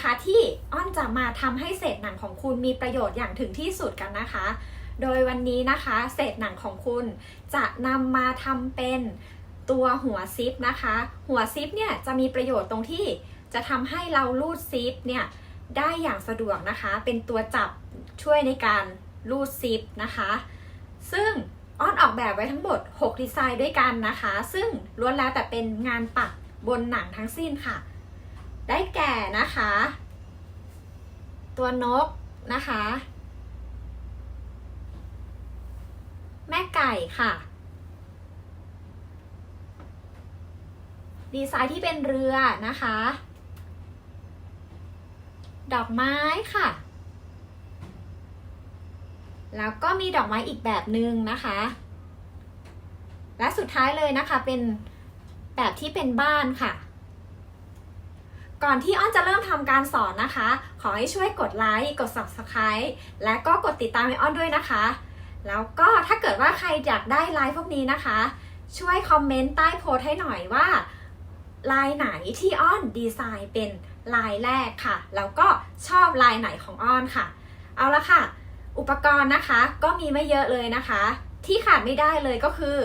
นะคะ ที่อ้อนจะมาทำให้เศษหนังของคุณมีประโยชน์อย่างถึงที่สุดกันนะคะ โดยวันนี้นะคะ เศษหนังของคุณจะนำมาทำเป็นตัวหัวซิปนะคะ หัวซิปเนี่ยจะมีประโยชน์ตรงที่จะทำให้เราลูดซิปเนี่ยได้อย่างสะดวกนะคะ เป็นตัวจับช่วยในการลูดซิปนะคะ ซึ่งอ้อนออกแบบไว้ทั้งหมด 6 ดีไซน์ด้วยกันนะคะ ซึ่งล้วนแล้วแต่เป็นงานปักบนหนังทั้งสิ้นค่ะ ได้แก่นะคะ ตัวนกนะคะ แม่ไก่ค่ะ ดีไซน์ที่เป็นเรือนะคะ ดอกไม้ค่ะ แล้วก็มีดอกไม้อีกแบบหนึ่งนะคะ และสุดท้ายเลยนะคะเป็นแบบที่เป็นบ้านค่ะ ก่อนที่อ้อนจะเริ่มทำการสอนนะคะ ขอให้ช่วยกดไลค์กด subscribe และก็กดติดตามให้อ้อนด้วยนะคะ แล้วก็ถ้าเกิดว่าใครอยากได้ไลน์พวกนี้นะคะ ช่วยคอมเมนต์ใต้โพสต์ให้หน่อยว่าลายไหนที่อ้อนดีไซน์เป็นลายแรกค่ะ แล้วก็ชอบลายไหนของอ้อนค่ะ เอาละค่ะ อุปกรณ์นะคะก็มีไม่เยอะเลยนะคะ ที่ขาดไม่ได้เลยก็คือ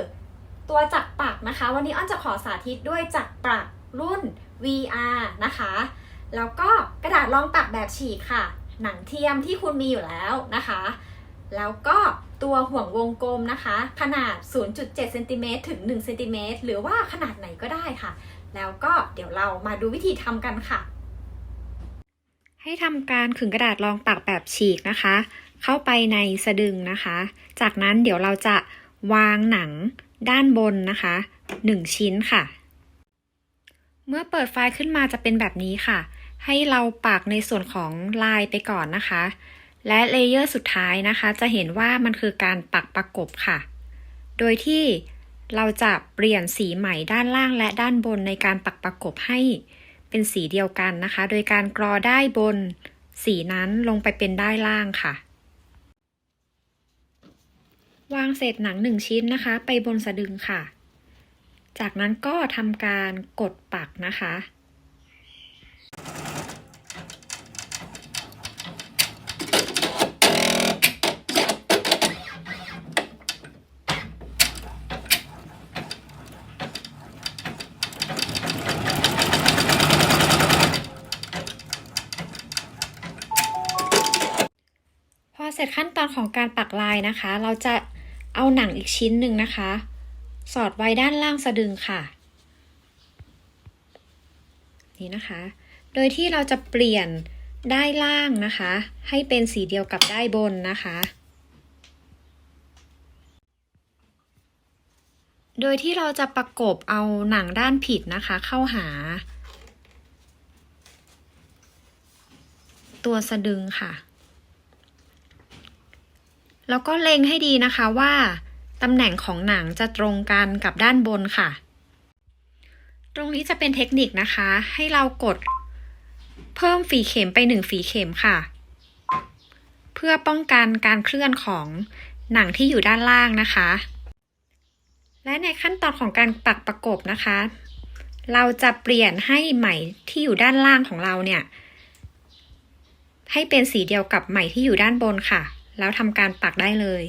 ตัวจักรปักนะคะ วันนี้อ้อนจะขอสาธิตด้วยจักรปักรุ่น VR นะคะ แล้วก็กระดาษรองปักแบบฉีกค่ะ หนังเทียมที่คุณมีอยู่แล้วนะคะ แล้วก็ตัวห่วงวงกลมนะคะ ขนาด 0.7เซนติเมตรถึง1เซนติเมตรหรือว่าขนาดไหนก็ได้ค่ะ แล้วก็เดี๋ยวเรามาดูวิธีทำกันค่ะ ให้ทำการขึงกระดาษรองปักแบบฉีกนะคะ เข้าไปในสะดึงนะคะ จากนั้นเดี๋ยวเราจะวางหนังด้านบนนะคะ 1 ชิ้นค่ะ เมื่อเปิดไฟล์ขึ้นมาจะเป็นแบบนี้ค่ะ ให้เราปักในส่วนของลายไปก่อนนะคะ และเลเยอร์สุดท้ายนะคะ จะเห็นว่ามันคือการปักประกบค่ะ โดยที่เราจะเปลี่ยนสีใหม่ด้านล่างและด้านบนในการปักประกบให้เป็นสีเดียวกันนะคะ โดยการกรอได้บนสีนั้นลงไปเป็นได้านล่างค่ะ วางเศษหนังหนึ่งชิ้นนะคะ ไปบนสะดึงค่ะ จากนั้นก็ทำการกดปักนะคะ พอเสร็จขั้นตอนของการปักลายนะคะ เราจะเอาหนังอีกชิ้นหนึ่งนะคะ สอดไว้ด้านล่างสะดึงค่ะ นี่นะคะ โดยที่เราจะเปลี่ยนได้านล่างนะคะ ให้เป็นสีเดียวกับได้านบนนะคะ โดยที่เราจะประกบเอาหนังด้านผิดนะคะ เข้าหา ตัวสะดึงค่ะ แล้วก็เล็งให้ดีนะคะว่า ตำแหน่งของหนังจะตรงกันกับด้านบนค่ะ ตรงนี้จะเป็นเทคนิคนะคะ ให้เรากดเพิ่มฝีเข็มไปหนึ่งฝีเข็มค่ะ เพื่อป้องกันการเคลื่อนของหนังที่อยู่ด้านล่างนะคะ และในขั้นตอนของการปักประกบนะคะ เราจะเปลี่ยนให้ไหมที่อยู่ด้านล่างของเราเนี่ย ให้เป็นสีเดียวกับไหมที่อยู่ด้านบนค่ะ แล้วทำการปักได้เลย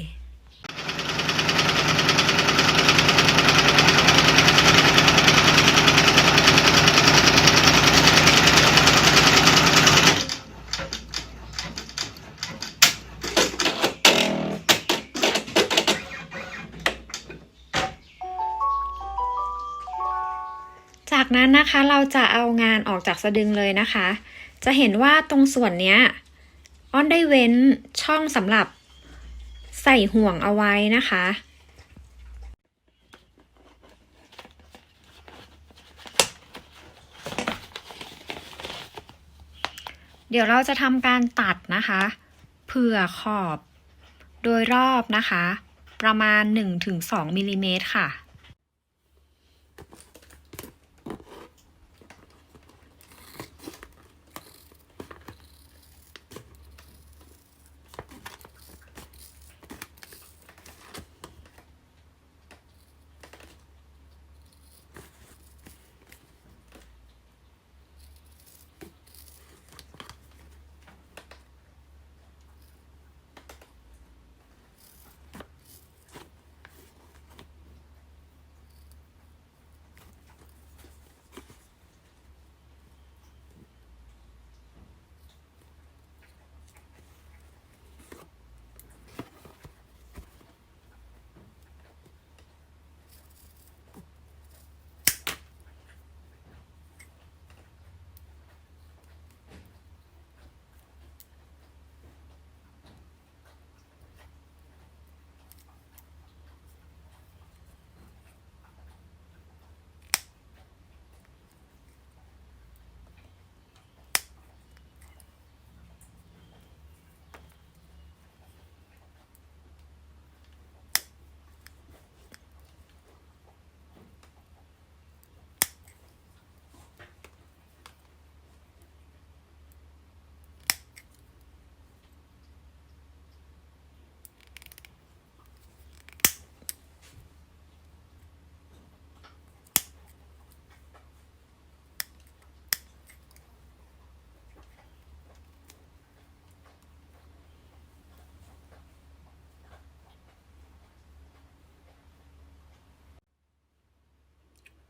จากนั้นนะคะเราจะเอางานออกจากสะดึงเลยนะคะ จะเห็นว่าตรงส่วนเนี้ยอ้อนได้เว้นช่องสำหรับใส่ห่วงเอาไว้นะคะเดี๋ยวเราจะทำการตัดนะคะ เผื่อขอบ โดยรอบนะคะ ประมาณ 1-2มิลลิเมตรค่ะ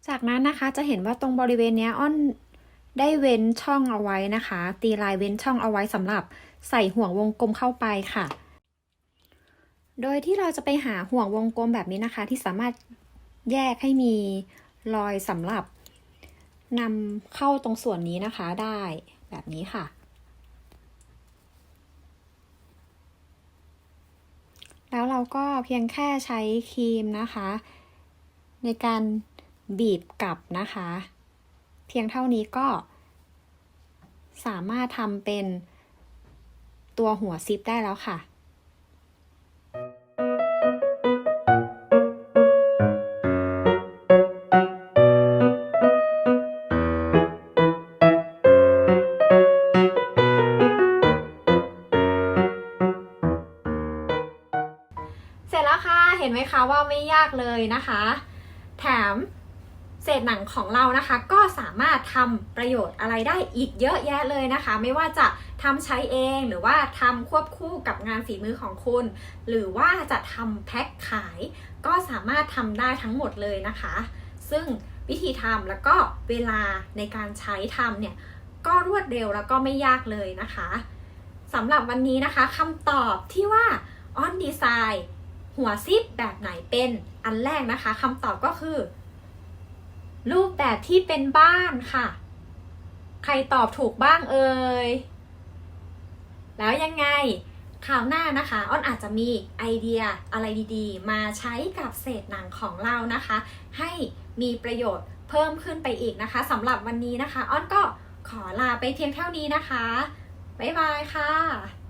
จากนั้นนะคะจะเห็นว่าตรงบริเวณนี้อ้อนได้เว้นช่องเอาไว้นะคะ ตีลายเว้นช่องเอาไว้สำหรับใส่ห่วงวงกลมเข้าไปค่ะ โดยที่เราจะไปหาห่วงวงกลมแบบนี้นะคะ ที่สามารถแยกให้มีรอยสำหรับนำเข้าตรงส่วนนี้นะคะได้แบบนี้ค่ะ แล้วเราก็เพียงแค่ใช้ครีมนะคะ ในการ บีบกลับนะคะ เพียงเท่านี้ก็ สามารถทำเป็นตัวหัวซิปได้แล้วค่ะเสร็จแล้วค่ะ เห็นไหมคะว่าไม่ยากเลยนะคะ แถม เศษหนังของเรานะคะ ก็สามารถทำประโยชน์อะไรได้อีกเยอะแยะเลยนะคะ ไม่ว่าจะทำใช้เองหรือว่าทำควบคู่กับงานฝีมือของคุณ หรือว่าจะทำแพ็คขาย ก็สามารถทำได้ทั้งหมดเลยนะคะ ซึ่งวิธีทำแล้วก็เวลาในการใช้ทำเนี่ยก็รวดเร็วแล้วก็ไม่ยากเลยนะคะสำหรับวันนี้นะคะคำตอบที่ว่าออนดีไซน์หัวซิปแบบไหนเป็นอันแรกนะคะคำตอบก็คือ รูปแบบที่เป็นบ้านค่ะ ใครตอบถูกบ้างเอ่ย แล้วยังไงคราวหน้านะคะอ้อนอาจจะมีไอเดียอะไรดีๆ มาใช้กับเศษหนังของเรานะคะ ให้มีประโยชน์เพิ่มขึ้นไปอีกนะคะสำหรับวันนี้นะคะอ้อนก็ขอลาไปเพียงเท่านี้นะคะ บ๊ายบายค่ะ